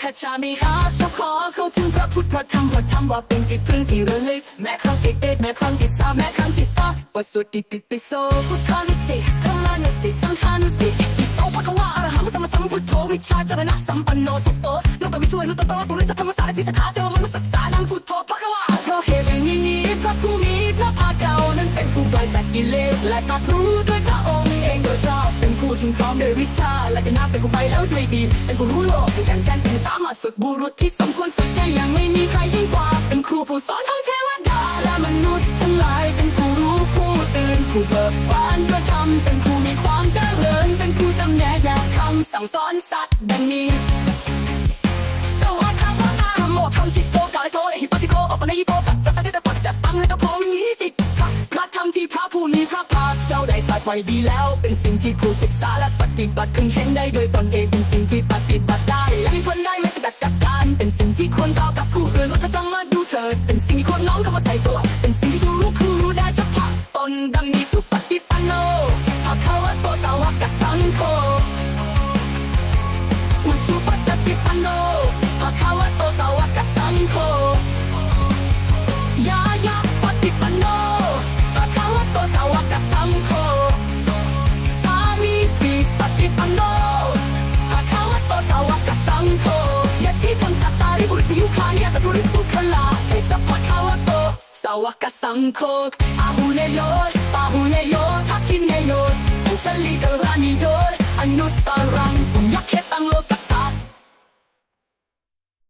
คัญสารนังขจามปิพุทธังสารนังขจานิทุติยมปิธรรมังสารนังขอเข้าถึงพระพุทธพระธรรมพระธรรมว่าเป็นที่พึ่งที่ระลึกแม้ครั้งที่เด็ดแม้ครั้งที่สามแม้ครั้งที่สองว่าสุดอิติปิโสพุทธานุสติธรรมานุสติสังฆานุสติอิโสภะควะอรหังสัมมาสัมพุทโธวิชาจารณะสัมปันโนสุโตนุตวิช่วยนุตโตปุริสธรรมสารทิสถาเทวมนุสสานังพุทโธภะควะเพราะเหตุอย่างนี้พระผู้มีพระภาคเจ้านั้นเป็นผู้ไกลจากกิเลสและตรัดรู้ เป็นผู้ถึงพร้อมด้วยวิชา และจะนับเป็นผู้ไปแล้วด้วยดี เป็นผู้รู้โลกเป็นแจ่มแจ้งเป็นสามารถฝึกบุรุษที่สมควรฝึกได้อย่างไม่มีใครยิ่งกว่า เป็นครูผู้สอนทั้งเทวดาและมนุษย์ทั้งหลายเป็นผู้รู้ผู้ตื่นผู้เบิกบานด้วยธรรมเป็นผู้มีความเจริญ เป็นผู้จำแนกแนวคำสั่งสอนสัตว เจ้าได้ตรัดไว้ดีแล้วเป็นสิ่งที่ผู้ศึกษาและปฏิบัติคึงเห็นได้โดยตนเองเป็นสิ่งที่ปฏิบัติได้มีคนได้ไม่จำกัดกับการเป็นสิ่งที่ควรต่อกับผู้อื่นว่าถ้าจงมาดูเถิดเป็นสิ่งที่ควรน้อมเข้ามาใส่ตัว เป็นสิ่งที่ดูรู้คือรู้ได้เฉพาะตนดังนี้สุปฏิปันโนภาคะวะโตสาวกสังโฆ คานิยตตุริสุขลา